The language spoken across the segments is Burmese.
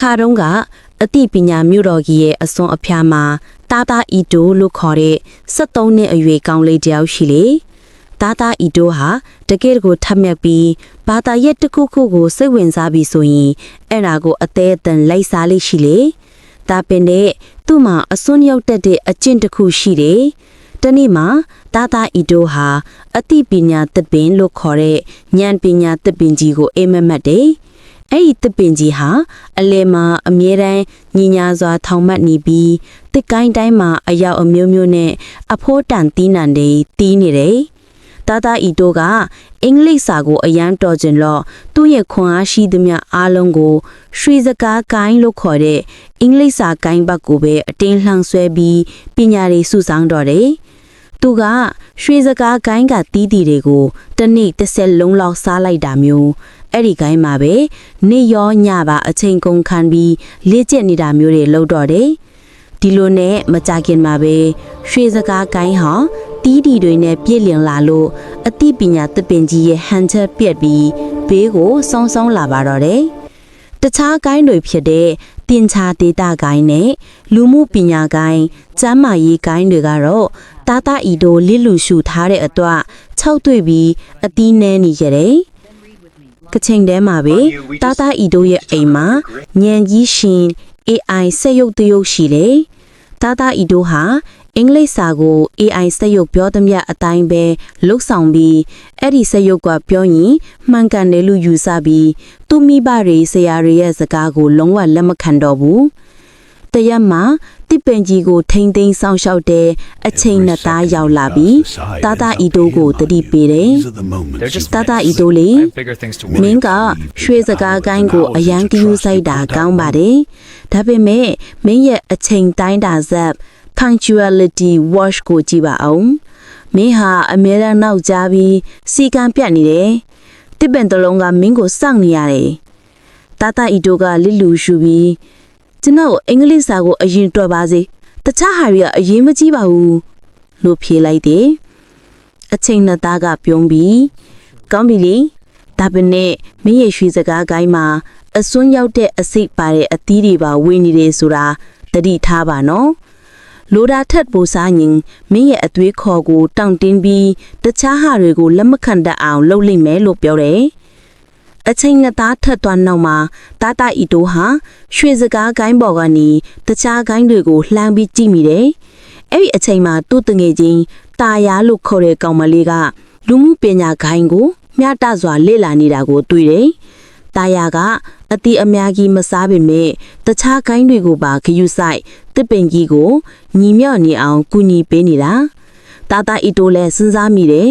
ခါတုန်းကအသိပညာမြို့တော်ကြီးရဲ့အစွန်အဖျားမှာတာတာအီတိုလို့ခေါ်တဲ့73နှစ်အရွယ်ကောင်းလေးတစ်ယောက်ရှိလေတာတာအီတိုဟာတကယ်ကိုထပ်မြက်ပြီးဘာသာရက်တစ်ခုခုကိုစိတ်ဝင်စားပြီးဆိုရင်အဲ့ဒါကိုအသေးအတန်လိုက်စားလေးရှိလေဒါပင်နဲ့သူ့မှာအစွန်းရောက်တတ်တဲ့အကျင့်တစ်ခုရှိတယ်တနေ့မှာတာတာအီတိုဟာအသိပညာသစ်ပင်လို့ခေါ်တဲ့ဉာဏ်ပညာသစ်ပင်ကြီးကိုအိမ်မက်မက်တယ် အဲ့ဒီတစ်ပင်ကြီးဟာအလဲမှာအမြဲတမ်းညီညာစွာထောင်မှတ်နေပြီးတစ်ကိုင်းတိုင်းမှာအယောက်အမျိုးမျိုးနဲ့အဖိုးတန်တီးနံတွေတီးနေတယ်။တာတာအီတိုကအင်္ဂလိပ်စာကိုအရန်တော်ကျင်လို့သူ့ရဲ့ခွန်အားရှိသမျှအားလုံးကိုရွှေစကားကိုင်းလို့ခေါ်တဲ့အင်္ဂလိပ်စာကိုင်းဘက်ကိုပဲအတင်းလှန်ဆွဲပြီးပညာတွေစုဆောင်းတော့တယ်။သူကရွှေစကားကိုင်းကတီးတီတွေကိုတစ်နေ့တစ်ဆက်လုံးလောက်စားလိုက်တာမျိုး အဲ့ဒီကိုင်းမှာပဲနေရောညပါအချိန်ကုန်ခံပြီးလေ့ကျင့်နေတာမျိုးတွေလုပ်တော့တယ်ဒီလိုနဲ့မကြခင်မှာပဲရွှေစကားကိုင်းဟာတီးတီတွေနဲ့ပြည့်လင်လာလို့အသိပညာသစ်ပင်ကြီးရဲ့ဟန်ချက်ပြက်ပြီးဘေးကိုစောင်းစောင်းလာပါတော့တယ်တခြားကိုင်းတွေဖြစ်တဲ့တင်ချာဒေတာကိုင်းနဲ့လူမှုပညာကိုင်းကျမ်းမာရေးကိုင်းတွေကတော့တာတာအီတိုလစ်လူရှူထားတဲ့အတွက်၆တွေ့ပြီးအတီးနဲနေကြတယ်။ ကချိန်တည်းမှာပဲတာတာအီတိုရဲ့အိမ်မှာညံကြီးရှင် AI စက်ရုပ်တရုပ်ရှိတယ်။တာတာအီတိုဟာအင်္ဂလိပ်စာကို AI စက်ရုပ်ပြောသမျှအတိုင်းပဲလုတ်ဆောင်ပြီးအဲ့ဒီစက်ရုပ်ကပြောရင်မှန်ကန်တယ်လို့ယူဆပြီးသူ့မိဘတွေဆရာတွေရဲ့စကားကိုလုံးဝလက်မခံတော့ဘူး တရက်မှာတစ်ပင်ကြီးကိုထိမ့်သိမ်းဆောင်ရှောက်တဲ့အချိန်နဲ့သားရောက်လာပြီးတာတာအီတိုကိုတတိပေးတယ် These are the moments They're just you တာတာအီတိုလေး I have bigger things to မ worry င်းကရွှေစကားကိုင်းကိုအရန်ကယူဆိုင်တာကောင်းပါတယ်။ဒါပေမဲ့မင်းရဲ့အချိန်တိုင်းတာဇက် punctuality watch ကိုကြည့်ပါအောင်။မင်းဟာအမြဲတမ်းနောက်ကျပြီးစီကံပြတ်နေတယ်။တစ်ပင်တစ်လုံးကမင်းကိုစောင့်နေရတယ်။တာတာအီတိုကလစ်လူရှူပြီး ကျွန်တော်အင်္ဂလိပ်စာကိုအရင်တွက်ပါစေ။တခြားဟာတွေကအရင်မကြည့်ပါဘူးလို့ဖြေလိုက်တယ်။အချိန်နဲ့သားကပြုံးပြီးကောင်းပြီလေဒါပေမဲ့မင်းရဲ့ရွှေစကားကိုင်းမှာအစွန်းရောက်တဲ့အစိတ်ပါတဲ့အသီးတွေပါဝင်နေတယ်ဆိုတာတတိထားပါနော်လိုတာထက်ပိုစားရင်မင်းရဲ့အသွေးခေါ်ကိုတောင့်တင်းပြီးတခြားဟာတွေကိုလက်မခံတတ်အောင်လုပ်လိမ့်မယ်လို့ပြောတယ် အချိန်နဲ့သားထက်သွားနောက်မှာတာတာအီတိုဟာရွှေစကားကိုင်းပေါ်ကနေတခြားကိုင်းတွေကိုလှမ်းပြီးကြည့်မိတယ်။အဲ့ဒီအချိန်မှာသူ့တငယ်ချင်းတာယာလို့ခေါ်တဲ့ကောင်မလေးကလူမှုပညာကိုင်းကိုမျှတစွာလေ့လာနေတာကိုတွေ့တယ်။တာယာကအတိအများကြီးမစားပေမဲ့တခြားကိုင်းတွေကိုပါဂယုဆိုင်တစ်ပင်ကြီးကိုညီမြော့နေအောင်ကူညီပေးနေတာ။ တာတာအီတိုလည်းစဉ်းစားမိတယ်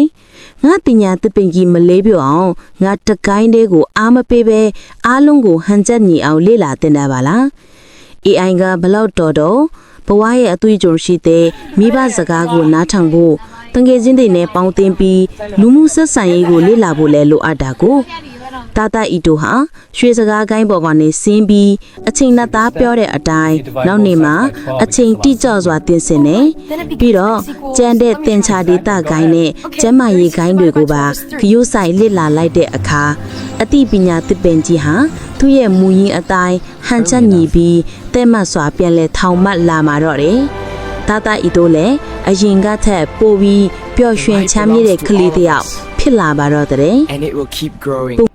ငါပညာသစ်ပင်ကြီးမလေးပြောအောင်ငါတကိုင်းလေးကိုအားမပေးပဲအားလုံးကိုဟန်ချက်ညီအောင်လေ့လာတင်တာပါလား AI ကဘလောက်တော်တော်ဘဝရဲ့အသွေးကြုံရှိတဲ့မိဘစကားကိုနားထောင်ဖို့တငယ်ချင်းတွေနဲ့ပေါင်းသင်းပြီးလူမှုဆက်ဆံရေးကိုလေ့လာဖို့လည်းလိုအပ်တာကို တာတာအီတိုဟာရွှေစကားကိုင်းပေါ်ကနေဆင်းပြီးအချိန်နဲ့သားပြောတဲ့အတိုင်းနောက်နေ့မှာအချိန်တိကျစွာတင်စင်နေပြီးတော့ကျန်တဲ့တင်ချာဒေတာကိုင်းနဲ့ကျမ်းမာရေးကိုင်းတွေကိုပါဂယုဆိုင်လစ်လာလိုက်တဲ့အခါအသိပညာသစ်ပင်ကြီးဟာသူ့ရဲ့မူရင်းအတိုင်းဟန်ချက်ညီပြီးတဲ့မတ်စွာပြန်လဲထောင်မှတ်လာမှာတော့တယ်တာတာဤတို့လည်းအရင်ကထက်ပိုပြီးပျော်ရွှင်ချမ်းမြေ့တဲ့ကလေးတစ်ယောက်ဖြစ်လာပါတော့တဲ့ and it will keep growing.